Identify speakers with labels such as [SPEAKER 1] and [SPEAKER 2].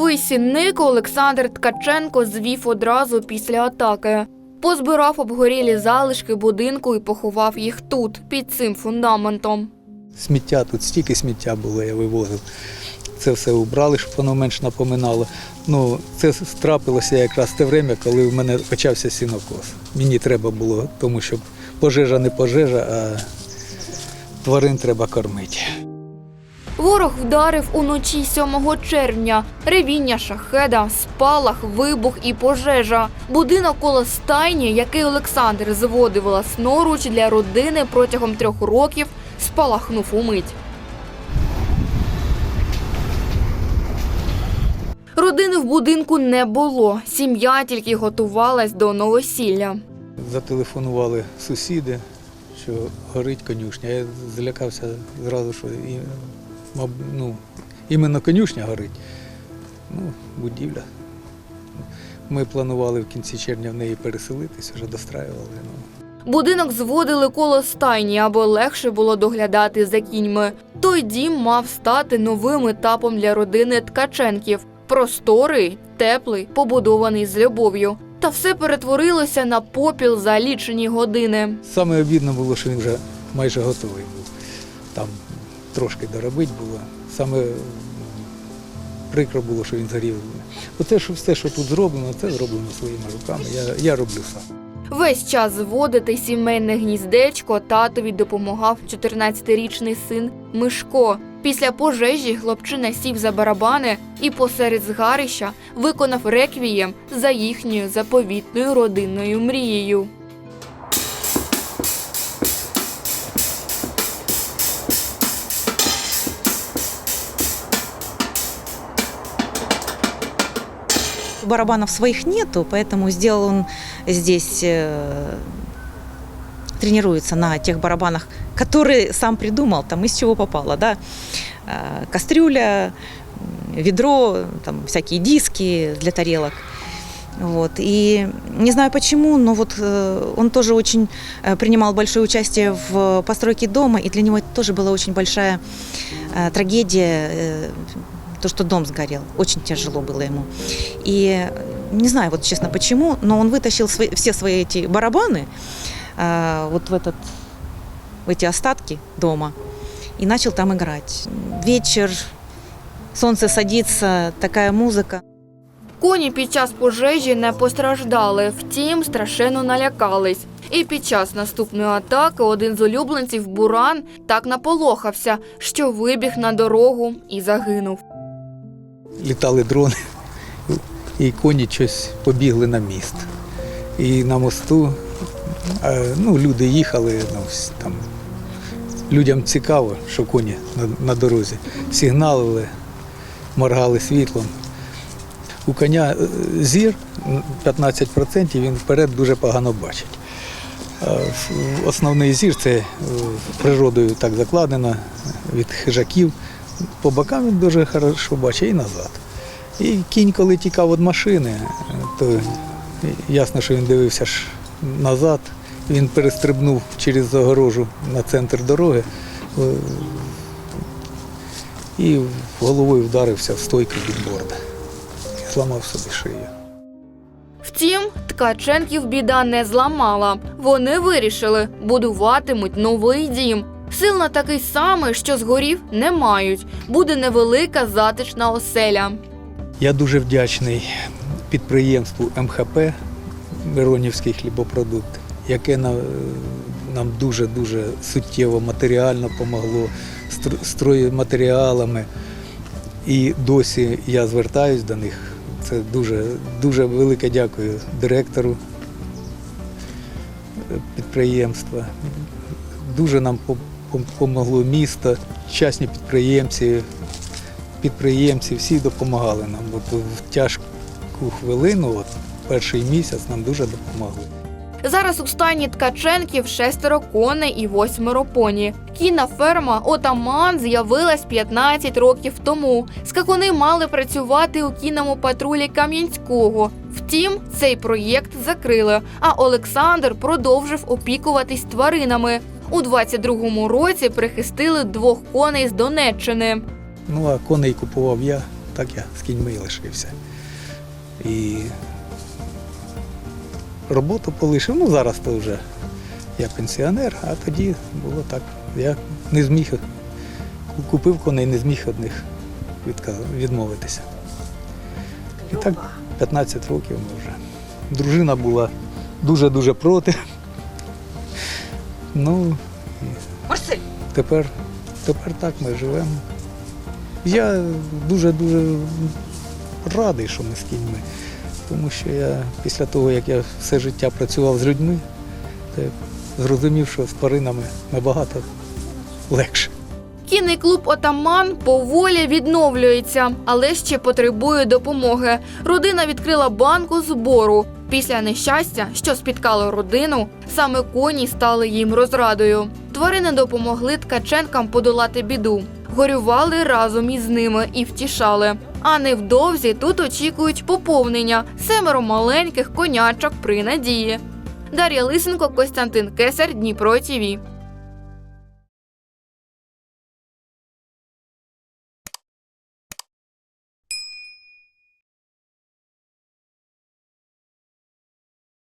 [SPEAKER 1] Новий сінник Олександр Ткаченко звів одразу після атаки. Позбирав обгорілі залишки будинку і поховав їх тут, під цим фундаментом.
[SPEAKER 2] Сміття тут стільки сміття було, я вивозив. Це все убрали, щоб воно менш напоминало. Ну, це трапилося якраз те время, коли в мене почався сінокос. Мені треба було, тому що пожежа не пожежа, а тварин треба кормити.
[SPEAKER 1] Ворог вдарив уночі 7 червня. Ревіння шахеда, спалах, вибух і пожежа. Будинок коло стайні, який Олександр зводив власноруч для родини протягом трьох років, спалахнув умить. Родини в будинку не було. Сім'я тільки готувалась до новосілля.
[SPEAKER 2] Зателефонували сусіди, що горить конюшня. Я злякався зразу, що ну, іменно конюшня горить. Ну, будівля. Ми планували в кінці червня в неї переселитись, вже достраювали. Ну.
[SPEAKER 1] Будинок зводили коло стайні, аби легше було доглядати за кіньми. Той дім мав стати новим етапом для родини Ткаченків. Просторий, теплий, побудований з любов'ю. Та все перетворилося на попіл за лічені години.
[SPEAKER 2] Саме обідно було, що він вже майже готовий був. Там трошки доробити було. Саме прикро було, що він згорів. Оце що все, що тут зроблено, це зроблено своїми руками. Я, я роблю сам.
[SPEAKER 1] Весь час зводити сімейне гніздечко татові допомагав 14-річний син Мишко. Після пожежі хлопчина сів за барабани і посеред згарища виконав реквієм за їхньою заповітною родинною мрією.
[SPEAKER 3] Барабанов своих нету, поэтому сделал он здесь, э, тренируется на тех барабанах, которые сам придумал, там из чего попало, да. Э, Кастрюля, ведро, там всякие диски для тарелок. Вот. И не знаю почему, но вот э, он тоже очень э, принимал большое участие в постройке дома, и для него это тоже была очень большая э, трагедия, э, то, что дом сгорел. Очень тяжело было ему. И э, не знаю, вот честно почему, но он вытащил свои- все свои эти барабаны э, вот в, этот, в эти остатки дома и начал там играть. Вечер, солнце садится, такая музыка.
[SPEAKER 1] Коні під час пожежі не постраждали, втім, страшенно налякались. І під час наступної атаки один з улюбленців Буран так наполохався, що вибіг на дорогу і загинув.
[SPEAKER 2] Літали дрони, і коні щось побігли на міст. І на мосту е, ну, люди їхали, ну, там, людям цікаво, що коні на, на дорозі. Сигналили, моргали світлом. У коня е, зір 15%, він вперед дуже погано бачить. Основний зір це е, природою так закладено від хижаків. По бокам він дуже хорошо бачить і назад. І кінь, коли тікав від машини, то ясно, що він дивився ж назад. Він перестрибнув через загорожу на центр дороги е, і головою вдарився в стойку від борда. Зламав собі шию.
[SPEAKER 1] Втім, Ткаченків біда не зламала. Вони вирішили, будуватимуть новий дім. Сил на такий самий, що згорів, не мають. Буде невелика затишна оселя.
[SPEAKER 2] Я дуже вдячний підприємству МХП Миронівський хлібопродукт, яке на- нам дуже-дуже суттєво матеріально допомогло стройматеріалами. І досі я звертаюсь до них. Це дуже, дуже велике дякую директору підприємства. Дуже нам по- по- помогло місто, частні підприємці, підприємці всі допомагали нам. От в тяжку хвилину, от перший місяць нам дуже допомогли.
[SPEAKER 1] Зараз у стані Ткаченків шестеро коней і восьмеро поні. Кінна ферма Отаман з'явилась 15 років тому. Скакуни мали працювати у кінному патрулі Кам'янського. Втім, цей проєкт закрили, а Олександр продовжив опікуватись тваринами. У 22-му році прихистили двох коней з Донеччини.
[SPEAKER 2] Ну а коней купував я. так я з кіньми і лишився. І роботу полишив. Ну, зараз то вже я пенсіонер, а тоді було так. Я не зміг, купив коней, не зміг від них відмовитися. І так 15 років ми вже. Дружина була дуже-дуже проти. Ну,
[SPEAKER 3] Марсель,
[SPEAKER 2] Тепер, тепер так ми живемо. Я дуже-дуже радий, що ми з кіньми. Тому що я після того, як я все життя працював з людьми, то зрозумів, що з тваринами набагато легше.
[SPEAKER 1] Кінний клуб Отаман поволі відновлюється, але ще потребує допомоги. Родина відкрила банку збору. Після нещастя, що спіткало родину, саме коні стали їм розрадою. Тварини допомогли ткаченкам подолати біду. Горювали разом із ними і втішали. А невдовзі тут очікують поповнення семеро маленьких конячок при надії. Дар'я Лисенко, Костянтин Кесар, Дніпро ТІВІ.